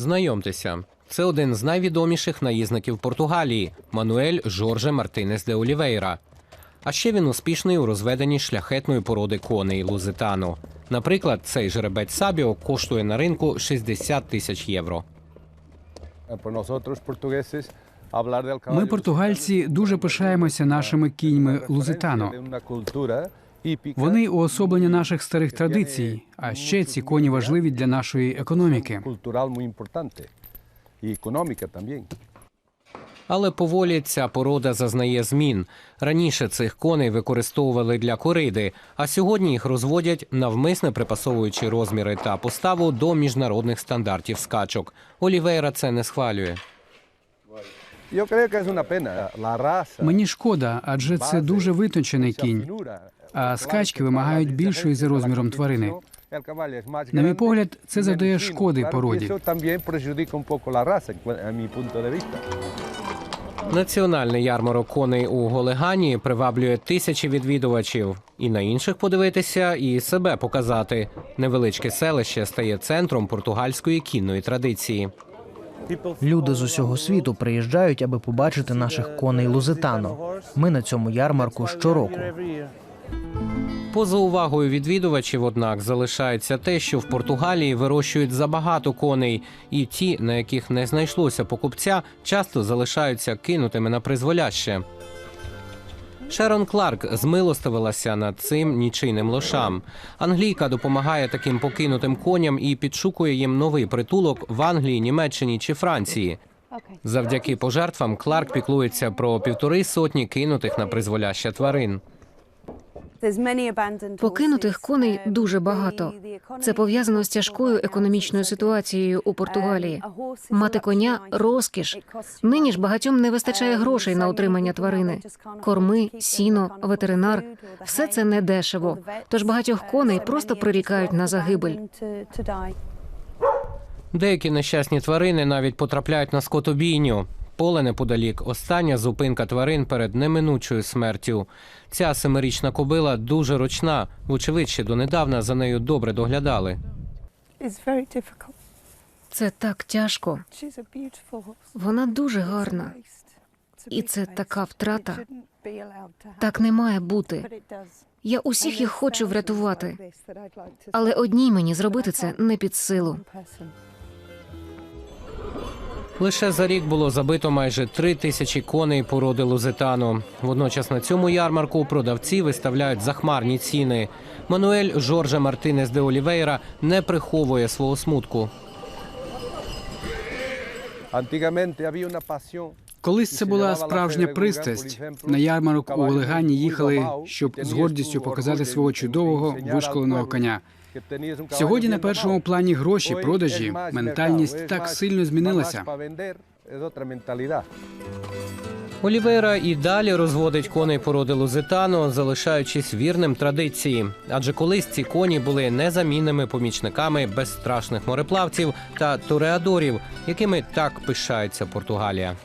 Знайомтеся, це один з найвідоміших наїзників Португалії Мануель Жорже Мартинес де Олівейра. А ще він успішний у розведенні шляхетної породи коней Лузитано. Наприклад, цей жеребець Сабіо коштує на ринку 60 тисяч євро. Ми, португальці, дуже пишаємося нашими кіньми Лузитано. Вони уособлення наших старих традицій. А ще ці коні важливі для нашої економіки. Але поволі ця порода зазнає змін. Раніше цих коней використовували для кориди, а сьогодні їх розводять навмисне припасовуючи розміри та поставу до міжнародних стандартів скачок. Олівейра це не схвалює. Мені шкода, адже це дуже витончений кінь. А скачки вимагають більшої за розміром тварини. На мій погляд, це завдає шкоди породі. Національний ярмарок коней у Голегані приваблює тисячі відвідувачів. І на інших подивитися, і себе показати. Невеличке селище стає центром португальської кінної традиції. Люди з усього світу приїжджають, аби побачити наших коней Лузитано. Ми на цьому ярмарку щороку. Поза увагою відвідувачів, однак, залишається те, що в Португалії вирощують забагато коней, і ті, на яких не знайшлося покупця, часто залишаються кинутими на призволяще. Шерон Кларк змилостивилася над цим нічийним лошам. Англійка допомагає таким покинутим коням і підшукує їм новий притулок в Англії, Німеччині чи Франції. Завдяки пожертвам Кларк піклується про півтори сотні кинутих на призволяще тварин. Покинутих коней дуже багато. Це пов'язано з тяжкою економічною ситуацією у Португалії. Мати коня розкіш. Нині ж багатьом не вистачає грошей на утримання тварини. Корми, сіно, ветеринар все це не дешево. Тож багатьох коней просто прирікають на загибель. Деякі нещасні тварини навіть потрапляють на скотобійню. Поле неподалік остання зупинка тварин перед неминучою смертю. Ця семирічна кобила дуже ручна. Вочевидь, ще донедавна за нею добре доглядали. Це так тяжко. Вона дуже гарна. І це така втрата. Так не має бути. Я усіх їх хочу врятувати, але одній мені зробити це не під силу. Лише за рік було забито майже три тисячі коней породи Лузитано. Водночас на цьому ярмарку продавці виставляють захмарні ціни. Мануель Жорже Мартинес де Олівейра не приховує свого смутку. Колись це була справжня пристрасть. На ярмарок у Олегані їхали, щоб з гордістю показати свого чудового вишколеного коня. Сьогодні на першому плані гроші, продажі, ментальність так сильно змінилася. Олівейра і далі розводить коней породи Лузитано, залишаючись вірним традиції. Адже колись ці коні були незамінними помічниками безстрашних мореплавців та тореадорів, якими так пишається Португалія.